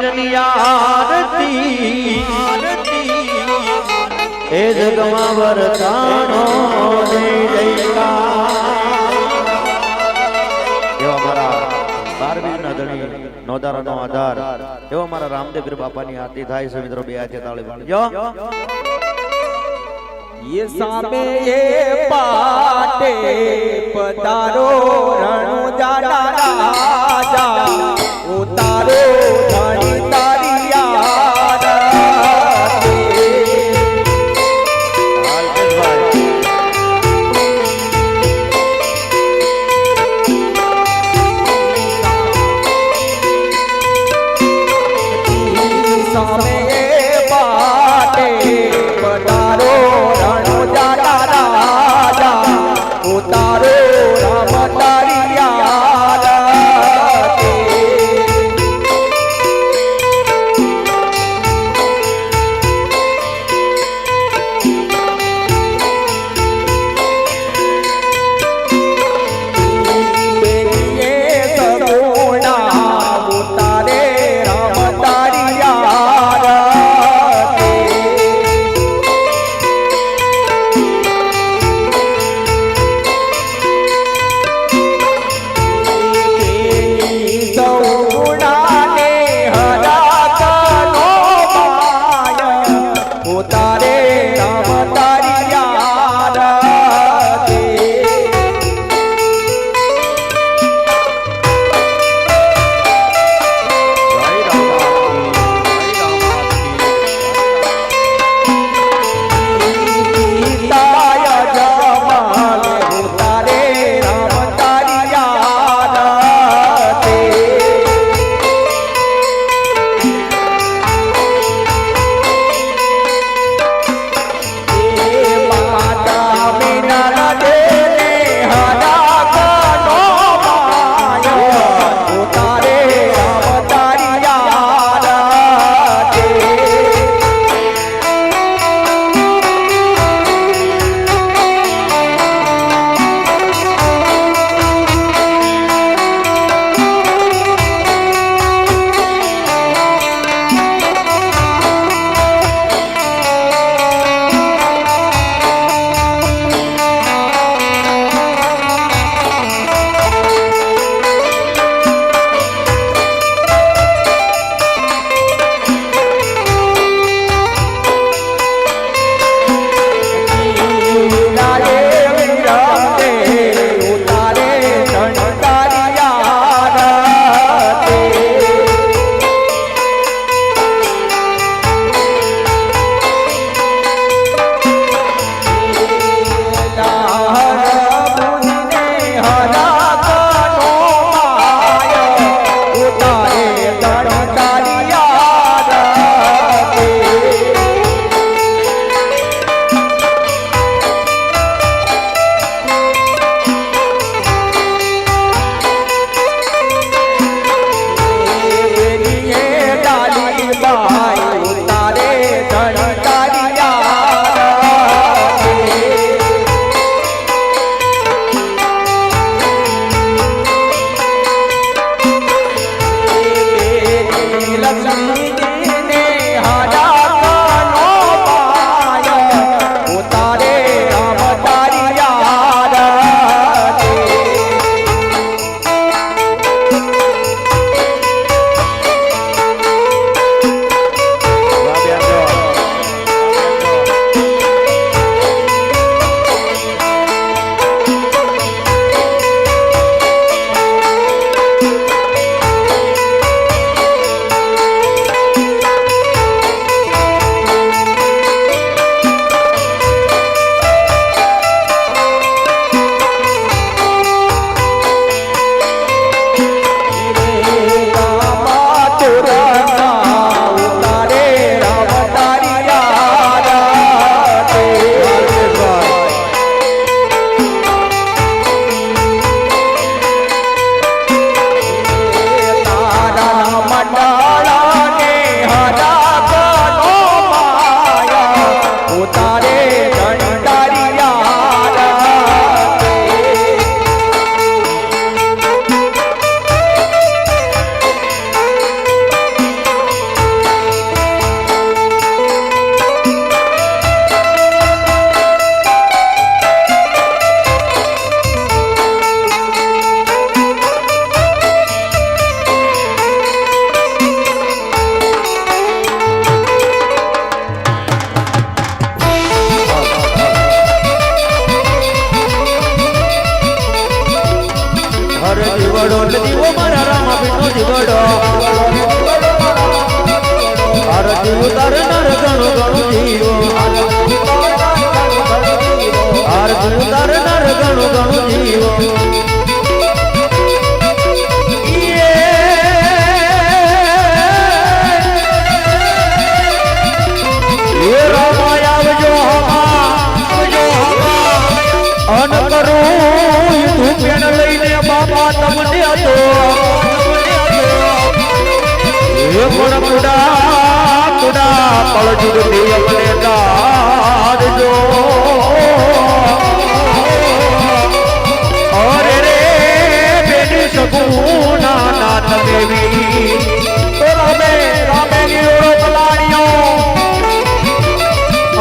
પીરની આરતી એ જગમાં વરતાનો મારા બારવીરના રામદેવ બાપાની આરતી થાય છે મિત્રો બે હાથે યે સામે আরো નર નર ઘણું ઘણું જીવો આવજો હમા. અન કરું તું પેણ લઈને કુડા કુડા પળજુડથી અમને દાદજો અરે રે, બેની સગુના નાથ દેવી. રામે રામે ગીરો પલાળ્યો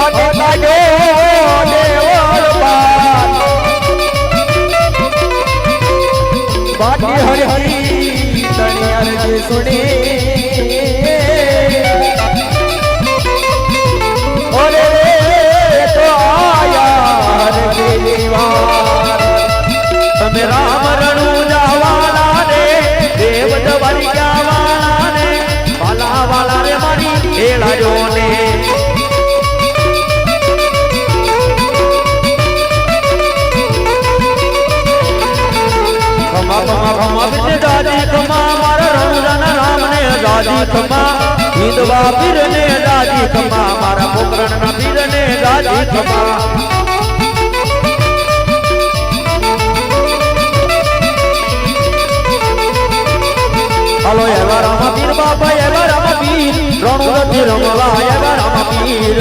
અને કાઢ્યો દેવળ બાર. બાકી હરી હરી તણિયાર જે સુને. ખમા દાદી ખમા એવા રામા પીર બાપા, એવા રામા પીર, રણુ રમવા, એવા રામા પીર.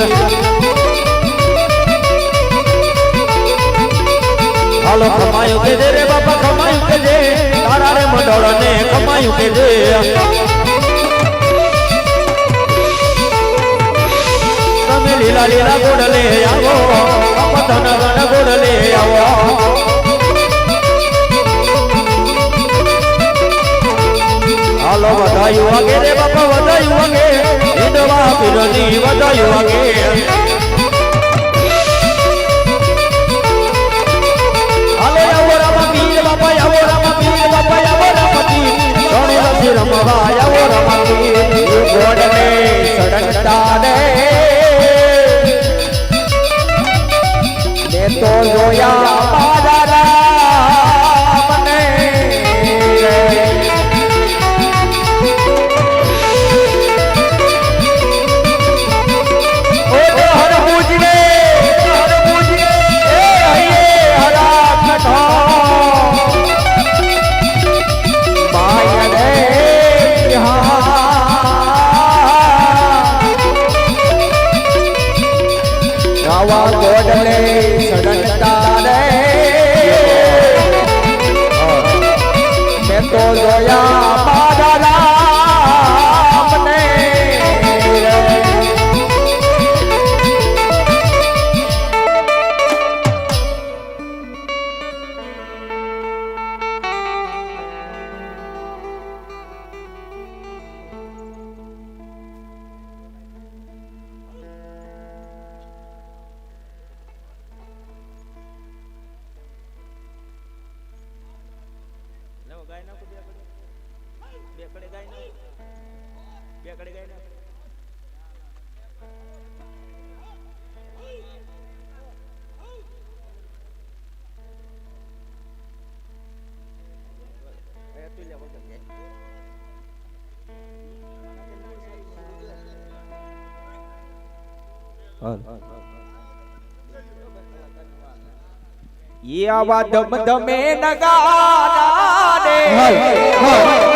હાલો કમાયું કે રે બાપા મંડળ ને કમાયું કે દે તમે લીલા લીલા ગોળ લે આવો પતન ધન ગોળ લે આવો. હાલો, વધાયું વાગે રે બાપા, વધાયું વાગે. હિંદવા પીરની વધાયું વાગે. પીર ये आवा धम धमे नगारा रे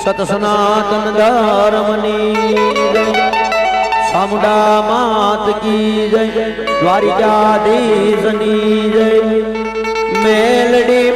સત સનાતન ધર્મની સામુડા માત કી જય દ્વારિકાધીશની જય મેલડી